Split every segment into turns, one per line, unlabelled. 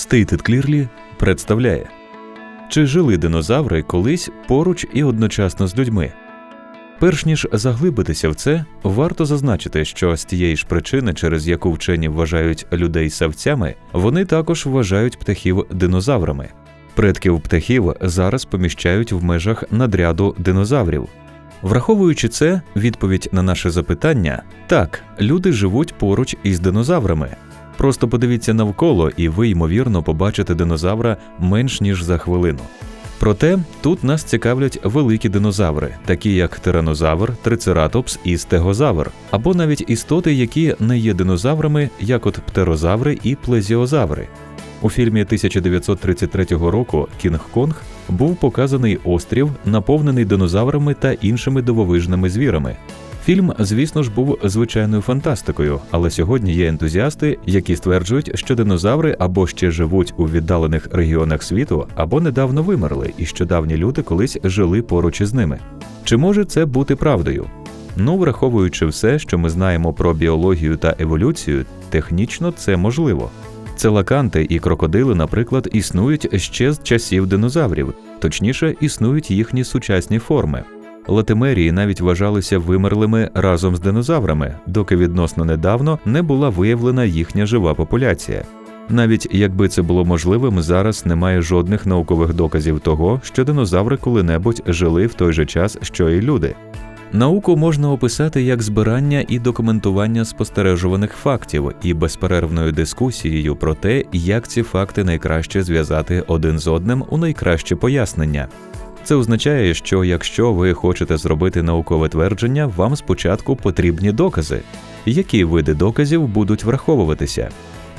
Stated Clearly представляє Чи жили динозаври колись поруч і одночасно з людьми? Перш ніж заглибитися в це, варто зазначити, що з тієї ж причини, через яку вчені вважають людей савцями, вони також вважають птахів динозаврами. Предків птахів зараз поміщають в межах надряду динозаврів. Враховуючи це, відповідь на наше запитання так, люди живуть поруч із динозаврами. Просто подивіться навколо, і ви, ймовірно, побачите динозавра менш ніж за хвилину. Проте тут нас цікавлять великі динозаври, такі як тиранозавр, трицератопс і стегозавр, або навіть істоти, які не є динозаврами, як от птерозаври і плезіозаври. У фільмі 1933 року Кінг-Конг був показаний острів, наповнений динозаврами та іншими дивовижними звірами. Фільм, звісно ж, був звичайною фантастикою, але сьогодні є ентузіасти, які стверджують, що динозаври або ще живуть у віддалених регіонах світу, або недавно вимерли, і що давні люди колись жили поруч із ними. Чи може це бути правдою? Ну, враховуючи все, що ми знаємо про біологію та еволюцію, технічно це можливо. Целаканти і крокодили, наприклад, існують ще з часів динозаврів, точніше, існують їхні сучасні форми. Латимерії навіть вважалися вимерлими разом з динозаврами, доки відносно недавно не була виявлена їхня жива популяція. Навіть якби це було можливим, зараз немає жодних наукових доказів того, що динозаври коли-небудь жили в той же час, що і люди. Науку можна описати як збирання і документування спостережуваних фактів і безперервною дискусією про те, як ці факти найкраще зв'язати один з одним у найкраще пояснення. Це означає, що якщо ви хочете зробити наукове твердження, вам спочатку потрібні докази. Які види доказів будуть враховуватися?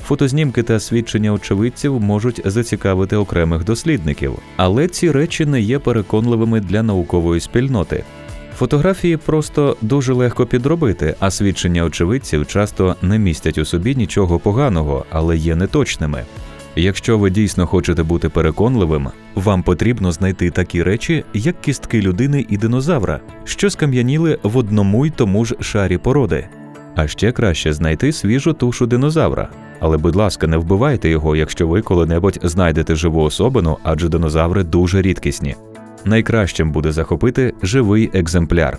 Фотознімки та свідчення очевидців можуть зацікавити окремих дослідників, але ці речі не є переконливими для наукової спільноти. Фотографії просто дуже легко підробити, а свідчення очевидців часто не містять у собі нічого поганого, але є неточними. Якщо ви дійсно хочете бути переконливим, вам потрібно знайти такі речі, як кістки людини і динозавра, що скам'яніли в одному й тому ж шарі породи. А ще краще знайти свіжу тушу динозавра. Але, будь ласка, не вбивайте його, якщо ви коли-небудь знайдете живу особину, адже динозаври дуже рідкісні. Найкращим буде захопити живий екземпляр.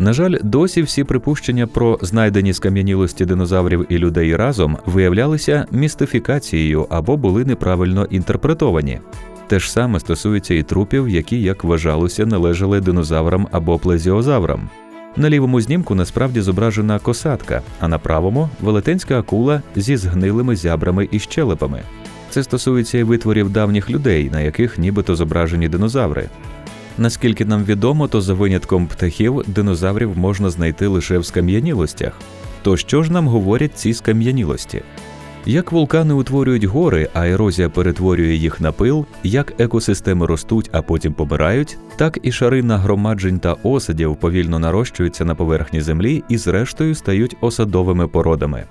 На жаль, досі всі припущення про знайдені скам'янілості динозаврів і людей разом виявлялися містифікацією або були неправильно інтерпретовані. Те ж саме стосується і трупів, які, як вважалося, належали динозаврам або плезіозаврам. На лівому знімку насправді зображена косатка, а на правому велетенська акула зі згнилими зябрами і щелепами. Це стосується і витворів давніх людей, на яких нібито зображені динозаври. Наскільки нам відомо, то за винятком птахів динозаврів можна знайти лише в скам'янілостях. То що ж нам говорять ці скам'янілості? Як вулкани утворюють гори, а ерозія перетворює їх на пил, як екосистеми ростуть, а потім помирають, так і шари нагромаджень та осадів повільно нарощуються на поверхні землі і, зрештою, стають осадовими породами.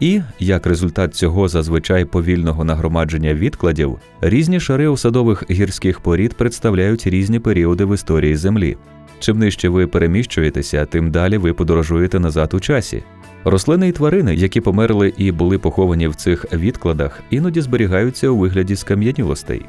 І, як результат цього зазвичай повільного нагромадження відкладів, різні шари осадових гірських порід представляють різні періоди в історії Землі. Чим нижче ви переміщуєтеся, тим далі ви подорожуєте назад у часі. Рослини і тварини, які померли і були поховані в цих відкладах, іноді зберігаються у вигляді скам'янілостей.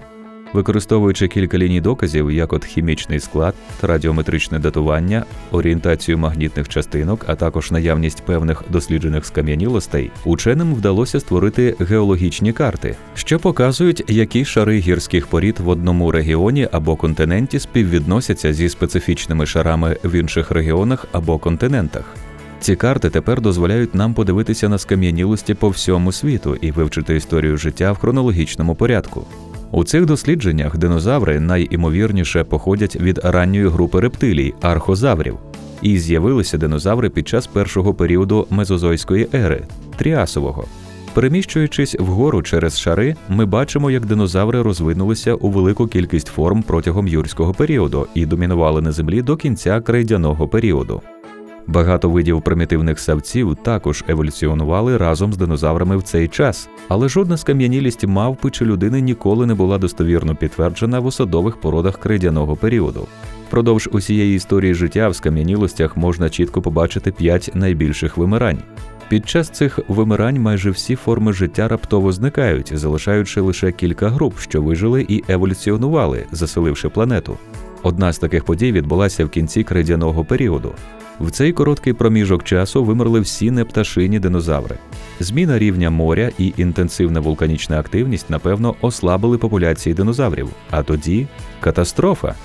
Використовуючи кілька ліній доказів, як от хімічний склад, радіометричне датування, орієнтацію магнітних частинок, а також наявність певних досліджених скам'янілостей, ученим вдалося створити геологічні карти, що показують, які шари гірських порід в одному регіоні або континенті співвідносяться зі специфічними шарами в інших регіонах або континентах. Ці карти тепер дозволяють нам подивитися на скам'янілості по всьому світу і вивчити історію життя в хронологічному порядку. У цих дослідженнях динозаври найімовірніше походять від ранньої групи рептилій архозаврів, і з'явилися динозаври під час першого періоду мезозойської ери тріасового. Переміщуючись вгору через шари, ми бачимо, як динозаври розвинулися у велику кількість форм протягом юрського періоду і домінували на землі до кінця крейдяного періоду. Багато видів примітивних савців також еволюціонували разом з динозаврами в цей час, але жодна скам'янілість мавпи чи людини ніколи не була достовірно підтверджена в осадових породах крейдяного періоду. Продовж усієї історії життя в скам'янілостях можна чітко побачити п'ять найбільших вимирань. Під час цих вимирань майже всі форми життя раптово зникають, залишаючи лише кілька груп, що вижили і еволюціонували, заселивши планету. Одна з таких подій відбулася в кінці крадяного періоду. В цей короткий проміжок часу вимерли всі непташині динозаври. Зміна рівня моря і інтенсивна вулканічна активність, напевно, ослабили популяції динозаврів. А тоді катастрофа.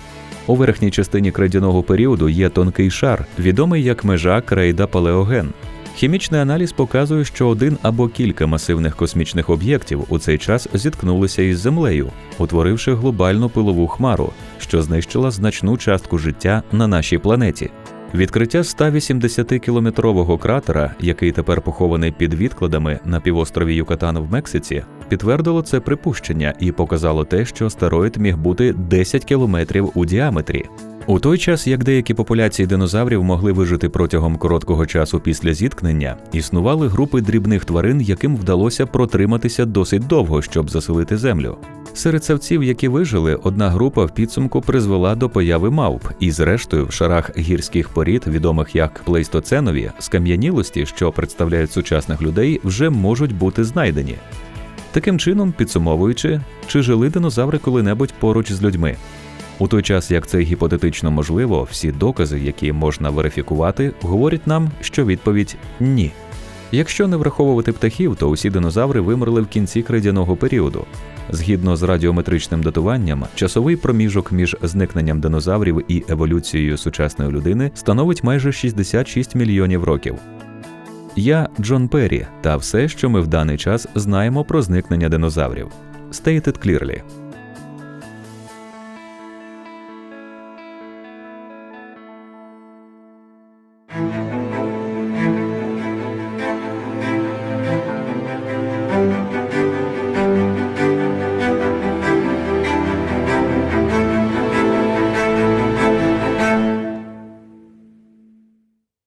У верхній частині крадяного періоду є тонкий шар, відомий як межа крейда палеоген. Хімічний аналіз показує, що один або кілька масивних космічних об'єктів у цей час зіткнулися із Землею, утворивши глобальну пилову хмару, що знищила значну частку життя на нашій планеті. Відкриття 180-кілометрового кратера, який тепер похований під відкладами на півострові Юкатан в Мексиці, підтвердило це припущення і показало те, що астероїд міг бути 10 кілометрів у діаметрі. У той час, як деякі популяції динозаврів могли вижити протягом короткого часу після зіткнення, існували групи дрібних тварин, яким вдалося протриматися досить довго, щоб заселити землю. Серед савців, які вижили, одна група в підсумку призвела до появи мавп, і зрештою в шарах гірських порід, відомих як плейстоценові, скам'янілості, що представляють сучасних людей, вже можуть бути знайдені. Таким чином, підсумовуючи, чи жили динозаври коли-небудь поруч з людьми. У той час, як це гіпотетично можливо, всі докази, які можна верифікувати, говорять нам, що відповідь ні. Якщо не враховувати птахів, то усі динозаври вимерли в кінці крейдяного періоду. Згідно з радіометричним датуванням, часовий проміжок між зникненням динозаврів і еволюцією сучасної людини становить майже 66 мільйонів років. Я Джон Перрі та все, що ми в даний час знаємо про зникнення динозаврів. Stated clearly.